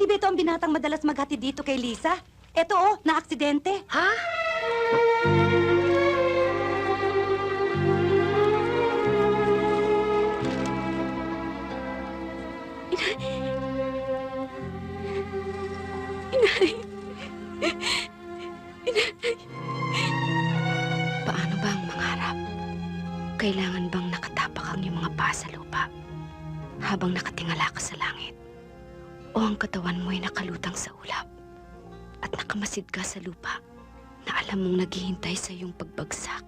Hindi ba ito ang binatang madalas maghati dito kay Lisa? Eto oh, na-aksidente. Ha? Paano ba ang mangarap? Kailangan bang nakatapak ang iyong mga paa sa lupa habang nakatingala ka sa langit? O ang katawan mo ay nakalutang sa ulap at nakamasid ka sa lupa na alam mong naghihintay sa iyong pagbagsak?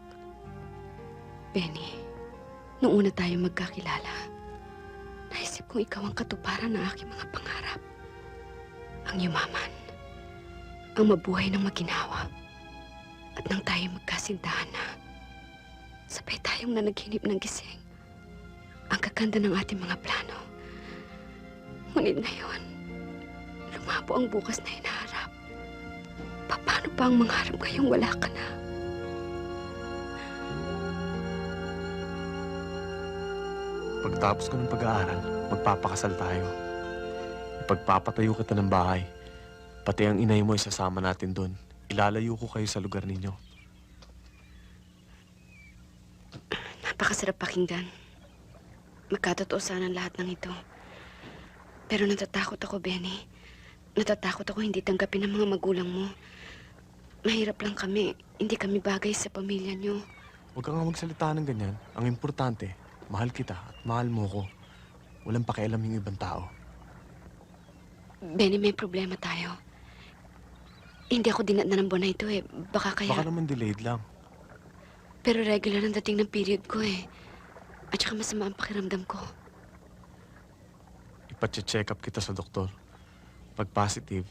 Benny, noong una tayo magkakilala, naisip kong ikaw ang katuparan ng aking mga pangarap. Ang yumaman, ang mabuhay ng maginawa, at nang tayo magkasintahan na, sabay tayong nanaginip ng gising. Ang kaganda ng ating mga plano. Ngunit ngayon, lumabo ang bukas na hinaharap. Paano pa ang mangarap ngayong wala ka na? Pagtapos ko ng pag-aaral, magpapakasal tayo. Ipagpapatayo kita ng bahay. Pati ang inay mo isasama natin doon. Ilalayo ko kayo sa lugar ninyo. Napakasarap pakinggan. Magkatotoo sana ang lahat ng ito. Pero natatakot ako, Benny. Natatakot ako hindi tanggapin ng mga magulang mo. Mahirap lang kami. Hindi kami bagay sa pamilya niyo. Huwag ka nga magsalita ng ganyan. Ang importante, mahal kita at mahal mo ko. Walang pakialam yung ibang tao. Benny, may problema tayo. Hindi ako dinatnan ng buwan na ito eh. Baka kaya... Baka naman delayed lang. Pero regular ang dating ng period ko eh. At saka masama ang pakiramdam ko. Ipache-check up kita sa doktor. Pag positive,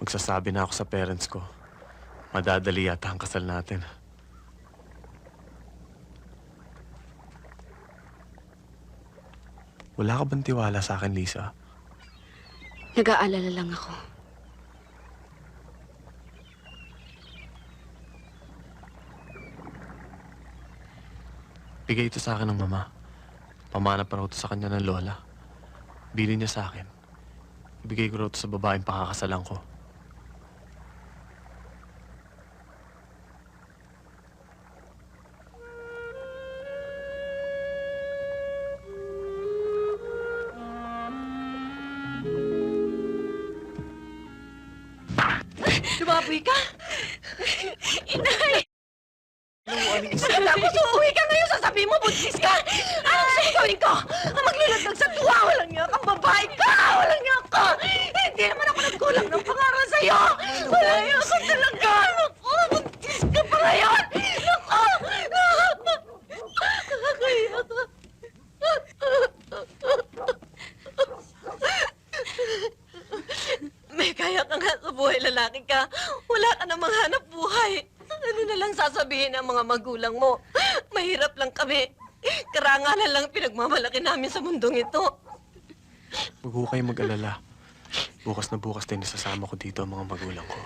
magsasabi na ako sa parents ko. Madadali yata ang kasal natin. Wala ka bang tiwala sa akin, Lisa? Nag-aalala lang ako. Bigay ito sa akin ng mama. Pamana pa raw ito sa kanya ng lola. Bili niya sa akin. Ibigay ko raw ito sa babaeng pakakasalan ko. Lumaboy ka? Ano, Tapos uuwi ka ngayon, sasabihin mo, buntis ka! Anong sasawin ko? Ang maglulagdag sa tuwa, walang niya kang babae ka! Walang niya ka! Hindi naman ako nagkulang ng pangaral sa'yo! Wala niya ka talaga! Naku, buntis ka pa ngayon! Naku! Nakakaya ka! May kaya ka nga sa buhay lalaki ka. Wala ka namang hanap buhay. Ano na lang sasabihin ng mga magulang mo? Mahirap lang kami. Karangalan lang pinagmamalaki namin sa mundong ito. Huwag ko kayo mag-alala. Bukas na bukas din isasama ko dito ang mga magulang ko.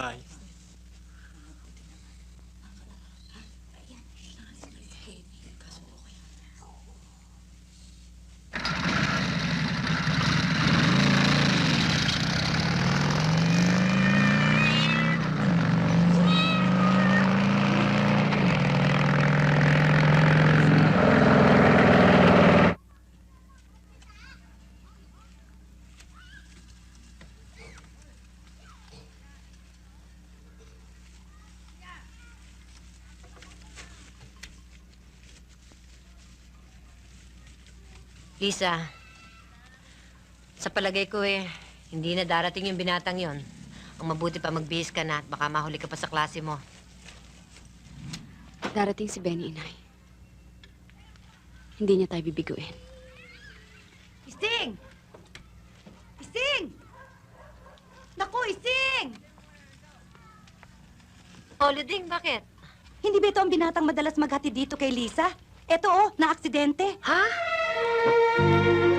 Bye. Lisa, sa palagay ko eh, hindi na darating yung binatang yon. Ang mabuti pa magbihis ka na at baka mahuli ka pa sa klase mo. Darating si Benny, inay. Hindi niya tayo bibiguin. Ising! Ising! Naku, Ising! Luding, bakit? Hindi ba ito ang binatang madalas maghatid dito kay Lisa? Ito oh, na aksidente. Ha? Thank you.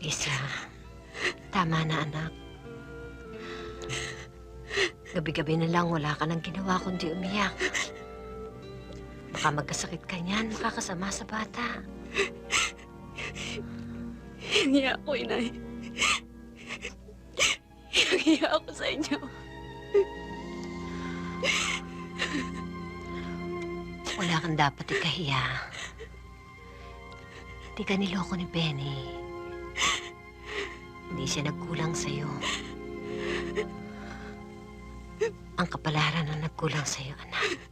Lisa, tama na anak. Gabi-gabi na lang wala ka nang ginawa kundi umiyak. Baka magkasakit ka niyan, makakasama sa bata. Hingi ako, inay. Hingi ako sa inyo. Wala kang dapat ikahiya. Hindi ka niloko ni Benny. Hindi siya nagkulang sa'yo. Ang kapalaran na nagkulang sa'yo, anak.